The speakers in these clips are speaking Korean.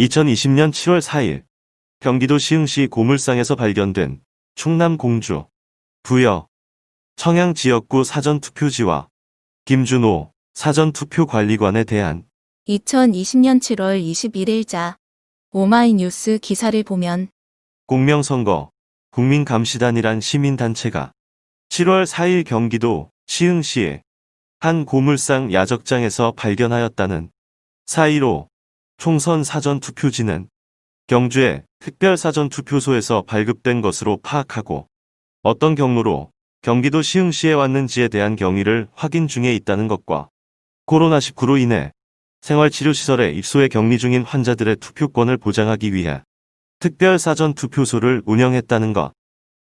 2020년 7월 4일 경기도 시흥시 고물상에서 발견된 충남 공주 부여 청양 지역구 사전투표지와 김준호 사전투표관리관에 대한 2020년 7월 21일자 오마이뉴스 기사를 보면 공명선거 국민감시단이란 시민단체가 7월 4일 경기도 시흥시의 한 고물상 야적장에서 발견하였다는 4.15 총선 사전투표지는 경주의 특별 사전투표소에서 발급된 것으로 파악하고 어떤 경로로 경기도 시흥시에 왔는지에 대한 경위를 확인 중에 있다는 것과 코로나19로 인해 생활치료시설에 입소해 격리 중인 환자들의 투표권을 보장하기 위해 특별 사전투표소를 운영했다는 것.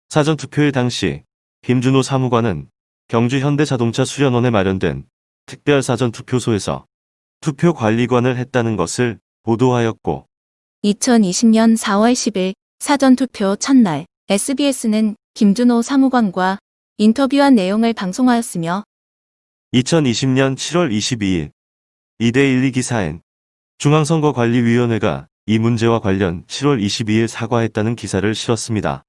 사전투표일 당시 김준호 사무관은 경주 현대자동차 수련원에 마련된 특별 사전투표소에서 투표 관리관을 했다는 것을 보도하였고 2020년 4월 10일 사전투표 첫날 SBS는 김준호 사무관과 인터뷰한 내용을 방송하였으며 2020년 7월 22일 2대12 기사엔 중앙선거관리위원회가 이 문제와 관련 7월 22일 사과했다는 기사를 실었습니다.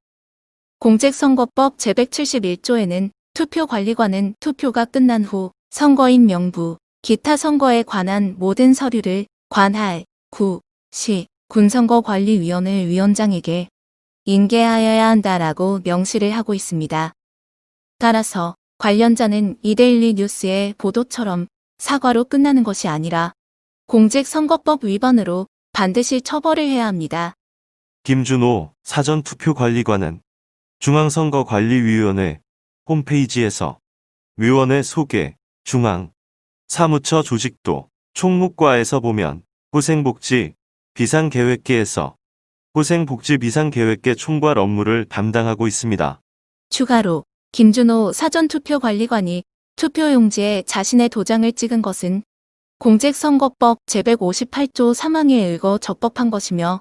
공직선거법 제171조에는 투표관리관은 투표가 끝난 후 선거인 명부, 기타 선거에 관한 모든 서류를 관할, 구, 시, 군선거관리위원회 위원장에게 인계하여야 한다라고 명시를 하고 있습니다. 따라서 관련자는 이데일리 뉴스의 보도처럼 사과로 끝나는 것이 아니라 공직선거법 위반으로 반드시 처벌을 해야 합니다. 김준호 사전투표관리관은 중앙선거관리위원회 홈페이지에서 위원회 소개, 중앙, 사무처 조직도, 총무과에서 보면 후생복지, 비상계획계에서 후생복지 비상계획계 총괄 업무를 담당하고 있습니다. 추가로 김준호 사전투표관리관이 투표용지에 자신의 도장을 찍은 것은 공직선거법 제158조 3항에 의거 적법한 것이며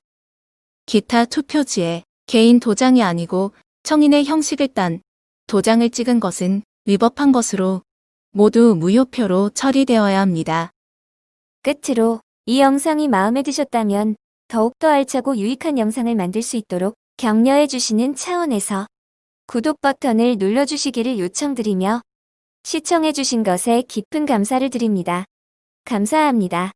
기타 투표지에 개인 도장이 아니고 청인의 형식을 딴 도장을 찍은 것은 위법한 것으로 모두 무효표로 처리되어야 합니다. 끝으로 이 영상이 마음에 드셨다면 더욱더 알차고 유익한 영상을 만들 수 있도록 격려해 주시는 차원에서 구독 버튼을 눌러주시기를 요청드리며 시청해 주신 것에 깊은 감사를 드립니다. 감사합니다.